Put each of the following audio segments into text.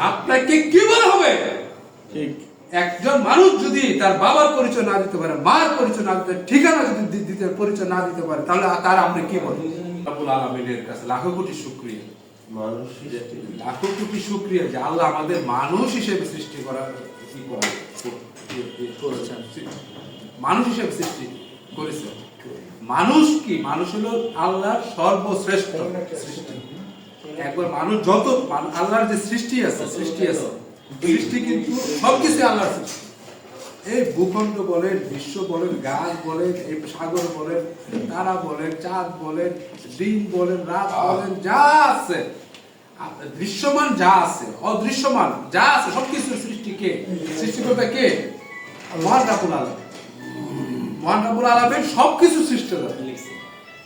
আপনাকে কি বলা হবে? ঠিক। একজন মানুষ যদি তার বাবার পরিচয় না দিতে পারে মার পরিচয় না দিতে ঠিকানা যদি দিতে পরিচয় না দিতে পারে তাহলে তার আমরা কি আলামিনের কাছে লাখো কোটি শুকরিয়া। মানুষ লাখো কোটি শুকরিয়া যে আল্লাহ আমাদের মানুষ হিসেবে সৃষ্টি করা কি মানুষ হিসেবে সৃষ্টি করেছেন মানুষ কি? মানুষ হলো আল্লাহর সর্বশ্রেষ্ঠ সৃষ্টি। একবার মানুষ যত আল্লাহর যে সৃষ্টি আছে সৃষ্টি আছে সৃষ্টি কিন্তু সবকিছু আল্লাহর সৃষ্টি। এই ভূখণ্ড বলেন বিশ্ব বলেন গাছ বলেন এই সাগর বলেন তারা বলেন চাঁদ বলেন দিন বলেন রাত বলেন যা আছে। দৃশ্যমান যা আছে অদৃশ্যমান যা আছে সবকিছুর সৃষ্টি কে? সৃষ্টিকর্তা কে? মহান রাবুল আলম মহান রাবুল আলমের সবকিছু সৃষ্টি করে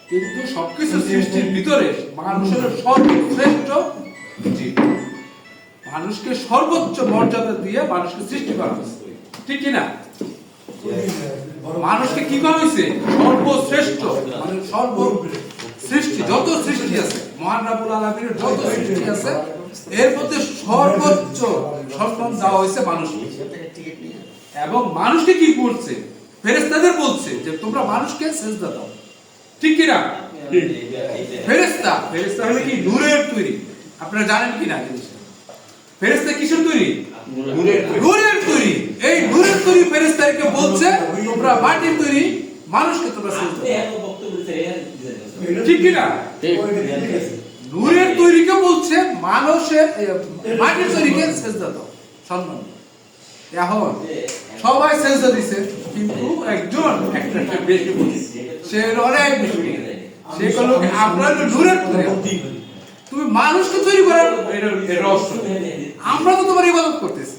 কিন্তু সবকিছু সৃষ্টির ভিতরে মানুষের সর্বশ্রেষ্ঠ জীব। মানুষকে সর্বোচ্চ মর্যাদা দিয়ে মানুষকে সৃষ্টি করা হয়েছে। ঠিক কি না মানুষকে কি করা হয়েছে? সর্বশ্রেষ্ঠ মানে সর্ব সৃষ্টি, যত সৃষ্টি আছে, মহান রাবুল আলমীর যত সৃষ্টি আছে, এর মধ্যে সর্বোচ্চ সম্মান দেওয়া হয়েছে মানুষকে। এবং মানুষকে কি করছে? ফেরেস্তাদের বলছে যে, তোমরা মানুষকে সেজদা দাও। ঠিক কি ফেরেস্তা ফেরেস্তা হলো কি? নূরের তৈরি। আপনারা জানেন কি না জিনিসটা? ফেরেস্তা কিসের তৈরি? নূরের তৈরি। এই নূরের তৈরি ফেরেস্তাকে বলছে তোমরা মাটির তৈরি মানুষকে তোমরা ঠিক কি না নূরের তৈরিকে বলছে মানুষের মাটির তৈরিকে সেজদা দাও সম্মান এখন সবাই সেজদা দিছে। কিন্তু একজন একটা একটা বেশি সে অনেক বেশি সে করল নূরের তৈরি তুমি মানুষকে তৈরি করার রহস্য। আমরা তো তোমার ইবাদত করতেছি।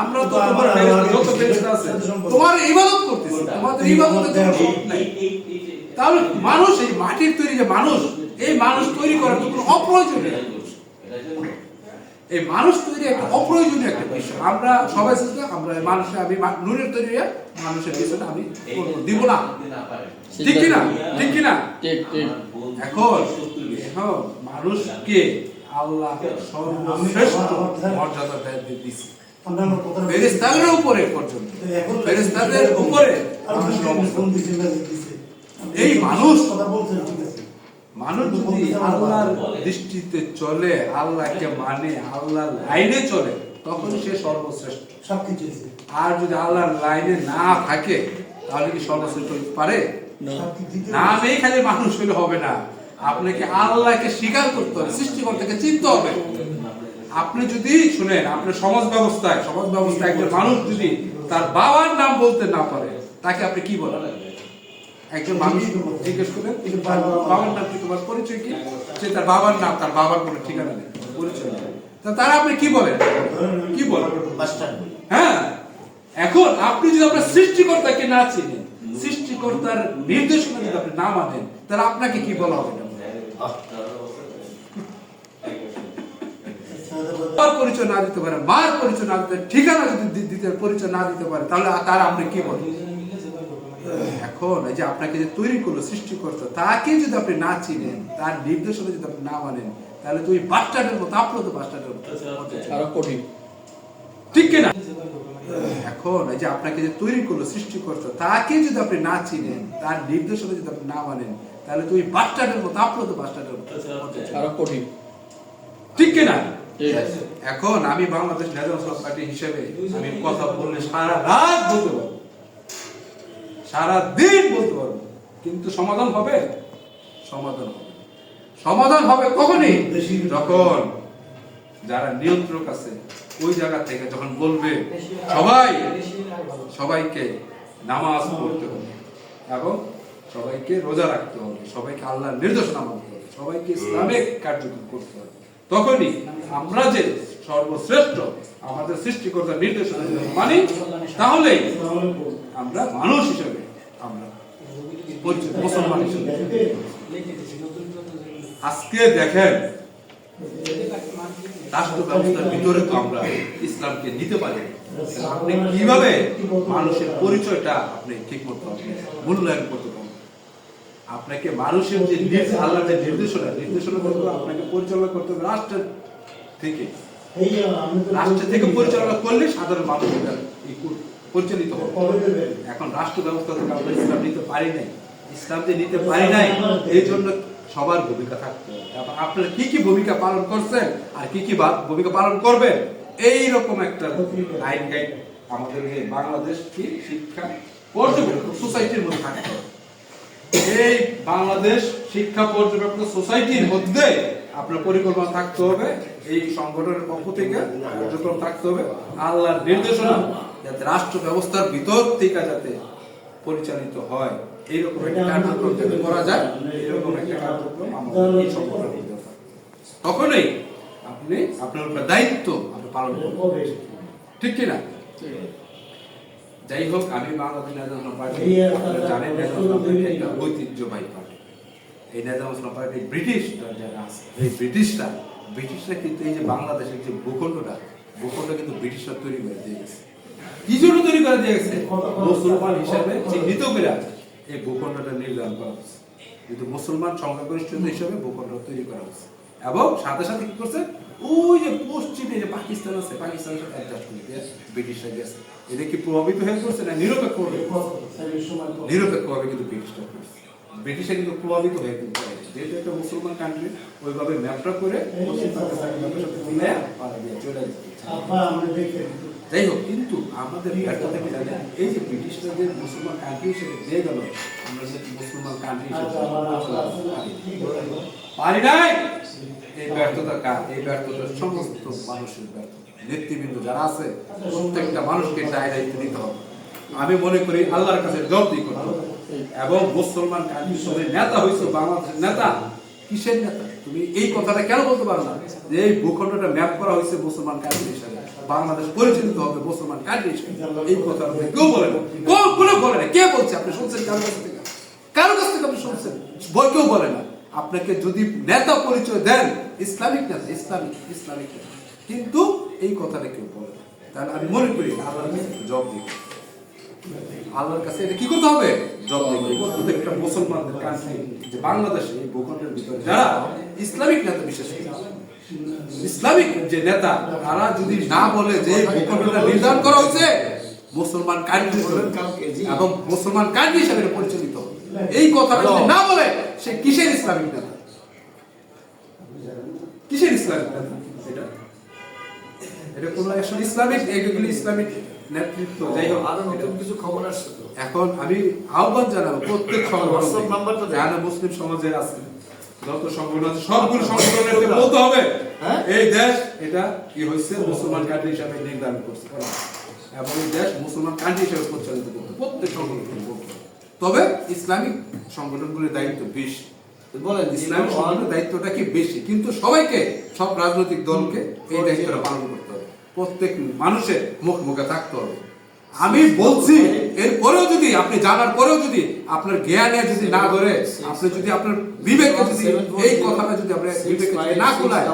আমরা তো তোমার যত ফেরেশতা আছে। তোমার ইবাদত করতেছি। তোমাদের ইবাদতে নাই। তাহলে মানুষ এই মাটির তৈরি যে মানুষ এই মানুষ তৈরি করা তো কোনো অপ্রয়োজনীয় এই মানুষ তৈরি একটা অপ্রয়োজনীয় একটা বিষয়। আমরা সবাই চেষ্টা আমরা এই মানুষের আমি নূরের তৈরি হয়ে মানুষের পিছনে আমি দিব না। ঠিক কি না ঠিক কি না ঠিক। ঠিক এখন এখন মানুষকে আল্লাহ সর্বশ্রেষ্ঠ মর্যাদা দিছে। উপরে পর্যন্ত। ফেরেশতাদের উপরে। এই মানুষ মানুষ যদি আল্লাহর দৃষ্টিতে চলে আল্লাহকে মানে আল্লাহর লাইনে চলে তখন সে সর্বশ্রেষ্ঠ। সবকিছু আর যদি আল্লাহর লাইনে না থাকে তাহলে কি সর্বশ্রেষ্ঠ হতে পারে? নামেই খালি মানুষ হলে হবে না। আপনাকে আল্লাহকে স্বীকার করতে হবে সৃষ্টিকর্তাকে চিনতে হবে। আপনি যদি শুনেন আপনার সমাজ ব্যবস্থায় সমাজ ব্যবস্থায় একজন মানুষ যদি তার বাবার নাম বলতে না পারে তাকে আপনি কি বলেন? একজন মানুষ জিজ্ঞেস করেন যে বাবার নাম কি তোমার পরিচয় কি? সে তার বাবার নাম তার বাবার কোনো ঠিকানা নেই। পরিচয় তা তারা আপনি কি বলেন? কি বলেন? হ্যাঁ। এখন আপনি যদি আপনার সৃষ্টিকর্তাকে না চিনেন সৃষ্টিকর্তার নির্দেশনা যদি আপনি না মানেন তাহলে আপনাকে কি বলা হবে? পরিচয় না দিতে পারে মার পরিচয় না দিতে ঠিকানা যদি দিতে পরিচয় না দিতে পারে তাহলে তার আপনি কি বলেন? এখন এই যে আপনাকে যে তৈরি করল সৃষ্টিকর্তা তাকে যদি আপনি না চিনেন তার নির্দেশনা যদি আপনি না মানেন তাহলে তুই বাচ্চাটার মতো আপনি তো বাচ্চাটার মতো আরও কঠিন। ঠিক কিনা? এখন এই যে আপনাকে যে তৈরি করল সৃষ্টিকর্তা তাকে যদি আপনি না চিনেন তার নির্দেশনা যদি আপনি না মানেন তাহলে তুই বাচ্চাটার মতো আপনি তো বাচ্চাটার মতো আরও কঠিন। ঠিক কিনা? এখন আমি বাংলাদেশ ন্যাশনাল পার্টি হিসেবে আমি কথা বললে সারা রাত বলতে পারব। সারা দিন বলতে পারব। কিন্তু সমাধান হবে? সমাধান হবে। সমাধান হবে কখনই? যখন যারা নিয়ন্ত্রক আছে ওই জায়গা থেকে যখন বলবে সবাই সবাইকে নামাজ পড়তে হবে এবং সবাইকে রোজা রাখতে হবে সবাইকে আল্লাহর নির্দেশনা মানতে হবে সবাইকে ইসলামিক কার্যক্রম করতে হবে। তখনই আমরা যে সর্বশ্রেষ্ঠ আমাদের সৃষ্টিকর্তার নির্দেশনা মানি তাহলে আমরা মানুষ হিসেবে আমরা। মুসলমান হিসেবে। আজকে দেখেন রাষ্ট্র ব্যবস্থার ভিতরে তো আমরা ইসলামকে নিতে পারি আপনি কীভাবে মানুষের পরিচয়টা আপনি ঠিক মতো মূল্যায়ন করতে পারেন আপনাকে মানুষের যে যে নির্দেশনা নির্দেশনা করতে হবে, আপনাকে পরিচালনা করতে হবে রাষ্ট্রের থেকে। রাষ্ট্র থেকে পরিচালনা করলে সাধারণ মানুষ এটা পরিচালিত এখন রাষ্ট্র ব্যবস্থা থেকে আমরা ইসলাম নিতে পারি নাই। ইসলাম যে নিতে পারি নাই, এই জন্য সবার ভূমিকা থাকতে আপনারা কি কি ভূমিকা পালন করছেন আর কি কি ভূমিকা পালন করবেন এই রকম একটা আইন গাইড আমাদের বাংলাদেশ কি শিক্ষা পর্যবেক্ষক সোসাইটির মধ্যে থাকতে এই বাংলাদেশ শিক্ষা পর্যবেক্ষক সোসাইটির মধ্যে আপনার পরিকল্পনা থাকতে হবে, এই সংগঠনের পক্ষ থেকে কার্যক্রম থাকতে হবে, আল্লাহর নির্দেশনা যাতে রাষ্ট্র ব্যবস্থার ভিতর থেকে যাতে পরিচালিত হয়। এইরকম একটা কার্যক্রম যাতে করা যায় এরকম একটা কার্যক্রম আমাদের। তখনই আপনি আপনার উপর দায়িত্ব আপনি পালন করবেন। ঠিক কিনা? যাই হোক আমি বাংলাদেশ ন্যাশনাল পার্টি জানেন ন্যাশনাল পার্টি একটা ঐতিহ্যবাহী পার্টি। এই ন্যাশনাল পার্টি ব্রিটিশ যারা আছে এই ব্রিটিশরা ব্রিটিশরা কিন্তু এই যে বাংলাদেশের যে ভূখণ্ডটা ভূখণ্ড কিন্তু ব্রিটিশরা তৈরি করে দিয়ে গেছে কি জন্য তৈরি করে দিয়ে গেছে। মুসলমান হিসাবে চিহ্নিত করে এই ভূখণ্ডটা নির্ধারণ করা হয়েছে কিন্তু মুসলমান সংখ্যাগরিষ্ঠতা হিসাবে ভূখণ্ড তৈরি করা হয়েছে এবং সাথে সাথে কি করছে? ওই যে পশ্চিমে যে পাকিস্তান আছে পাকিস্তানের সাথে অ্যাডজাস্ট করে দিয়ে ব্রিটিশরা গেছে। এটা কি প্রভাবিত হয়ে করছে না নিরপেক্ষ সময় কবে? নিরপেক্ষভাবে কিন্তু ব্রিটিশরা করছে। ব্রিটিশরা কিন্তু প্রভাবিত হয়ে কিন্তু যেহেতু একটা মুসলমান কান্ট্রি ওইভাবে ম্যাপটা করে পশ্চিম দিয়ে চলে দেখে যাই হোক কিন্তু আমাদের এই যে ব্রিটিশরা যে মুসলমান কান্ট্রি হিসেবে দিয়ে গেল আমরা যে মুসলমান কান্ট্রি আচ্ছা পারি নাই? এই ব্যর্থতা কার? এই ব্যর্থতা সমস্ত মানুষের ব্যর্থতা। নেতৃবৃন্দ যারা আছে প্রত্যেকটা মানুষকে দায় দায়িত্ব নিতে হবে। আমি মনে করি আল্লাহর কাছে জবাবদি করতে এবং মুসলমান কান্ট্রি সবাই নেতা হয়েছে বাংলাদেশের নেতা কিসের নেতা? তুমি এই কথাটা কেন বলতে পারো না? যে এই ভূখণ্ডটা ম্যাপ করা হয়েছে মুসলমান কান্ট্রি হিসাবে। বাংলাদেশ পরিচালিত হবে মুসলমান কান্ট্রি এই কথা কেউ বলে না। কোনো বলে না। কে বলছে? আপনি শুনছেন কারোর কাছ থেকে? কারোর কাছ থেকে আপনি শুনছেন? বই কেউ বলে না। আপনাকে যদি নেতা পরিচয় দেন, ইসলামিক নেতা, ইসলামিক ইসলামিক নেতা। কিন্তু এই কথাটা কেউ বলে তাহলে আমি মনে করি আল্লাহর কাছে জব দিই। আল্লাহর কাছে এটা কি করতে হবে? জব দিই। প্রত্যেকটা মুসলমানদের কাছে যে বাংলাদেশে এই ভূখণ্ডের ভিতরে যারা ইসলামিক নেতা বিশেষ করে ইসলামিক যে নেতা তারা যদি না বলে যে ভূখণ্ডটা নির্ধারণ করা হয়েছে মুসলমান কান্ট্রি এবং মুসলমান কান্ট্রি হিসাবে পরিচালিত? এই কথাটা যদি না বলে সে কিসের ইসলামিক নেতা? কিসের ইসলামিক নেতা? এটা? এটা কোন আসলে ইসলামিক এগুলি ইসলামিক নেতৃত্ব। যাই হোক আরও নতুন কিছু খবর আসছে এখন আমি আহ্বান জানাব প্রত্যেক সংগঠন মুসলিম সমাজে আছে যত সংগঠন আছে সবগুলো সংগঠনকে বলতে হবে। হ্যাঁ? এই দেশ এটা কি হয়েছে? মুসলমান কান্ট্রি হিসাবে নির্ধারণ করছে এবং এই দেশ মুসলমান কান্ট্রি হিসাবে পরিচালিত করতে প্রত্যেক হবে। তবে ইসলামিক সংগঠনগুলির দায়িত্ব বেশি। বলেন ইসলামিক সংগঠনের দায়িত্বটা কি বেশি? কিন্তু সবাইকে সব রাজনৈতিক দলকে এই দায়িত্বটা পালন করতে হবে। প্রত্যেক মানুষের মুখ মুখে থাকতে হবে। আমি বলছি এরপরেও যদি আপনি জানার পরেও যদি আপনার জ্ঞানে যদি না ধরে আপনি যদি আপনার বিবেককে যদি এই কথাটা যদি আপনার বিবেকে না খোলায়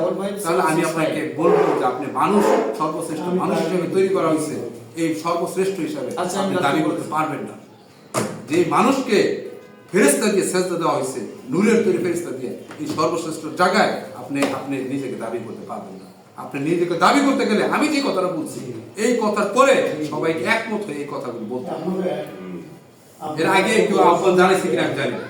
তাহলে আমি আপনাকে বলব যে আপনি মানুষ সর্বশ্রেষ্ঠ মানুষ হিসেবে তৈরি করা হয়েছে। এই সর্বশ্রেষ্ঠ হিসাবে আচ্ছা, আপনি দাবি করতে পারবেন না। যে মানুষকে ফেরেস্তা দিয়ে সেজদা দেওয়া হয়েছে নূরের তৈরি ফেরেস্তা দিয়ে এই সর্বশ্রেষ্ঠ জায়গায় আপনি আপনি নিজেকে দাবি করতে পারবেন না। আপনি নিজেকে দাবি করতে গেলে আমি যে কথাটা বলছি এই কথার পরে সবাইকে একমত হয়ে এই কথাগুলো বলতে হবে। এর আগে কেউ আহ্বান জানাইছে কিনা আমি জানি না।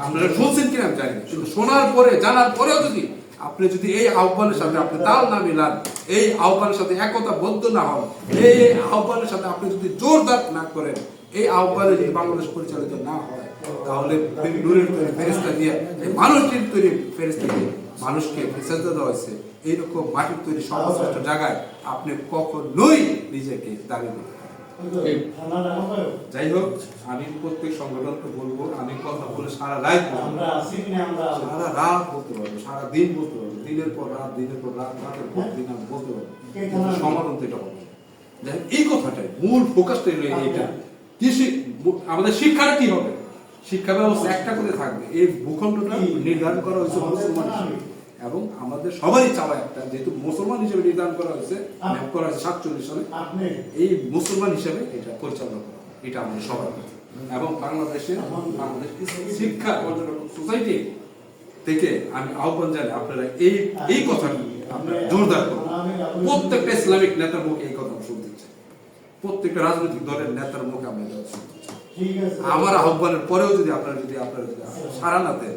আপনারা শুনছেন কিনা আমি জানি না। কিন্তু শোনার পরে জানার পরেও যদি আপনি যদি এই আহ্বানের সাথে আপনি তাল না মিলান এই আহ্বানের সাথে একতা বদ্ধ না হন এই আহ্বানের সাথে আপনি যদি জোরদার না করেন এই আহ্বানে যদি বাংলাদেশ পরিচালিত না হয় তাহলে নূরের তৈরি ফেরিস্তা দিয়ে এই মানুষটির তৈরি ফেরিস্তা দিয়ে মানুষকে ফেসেলতে দেওয়া হয়েছে এইরকম মাটির তৈরি সর্বশ্রেষ্ঠ জায়গায় আপনি কখনোই নিজেকে। থানার আমায় যাই হোক আমি প্রত্যেক সংগঠনকে বলব আমি কথা বলে সারা রাত সারা রাত বলতে পারব সারা দিন বলতে পারব দিনের পর রাত দিনের পর রাত রাতের পর দিন আমি বলতে পারব। সমাধান তো এটা হবে এই কথাটাই মূল ফোকাসটাই হলো এইটা। কি শি- মু- আমাদের শিক্ষাটা কি হবে? শিক্ষা ব্যবস্থা একটা করে থাকবে। এই ভূখণ্ডটা নির্ধারণ করা হয়েছে মুসলমান এবং আমাদের সবারই চাওয়া একটা যেহেতু মুসলমান হিসেবে নির্ধারণ করা হয়েছে ম্যাপ করা হয়েছে সাতচল্লিশ সালে আপনি এই মুসলমান হিসেবে এটা পরিচালনা করা এটা আমাদের সবার কাছে। এবং বাংলাদেশে বাংলাদেশ শিক্ষা সোসাইটি থেকে আমি আহ্বান জানাই আপনারা এই এই কথাটি আপনারা জোরদার করুন। প্রত্যেকটা ইসলামিক নেতার মুখে এই কথা শুনতে চাই। প্রত্যেকটা রাজনৈতিক দলের নেতার মুখে আমরা আমার আহ্বানের পরেও যদি আপনারা যদি আপনারা যদি সারা না দেন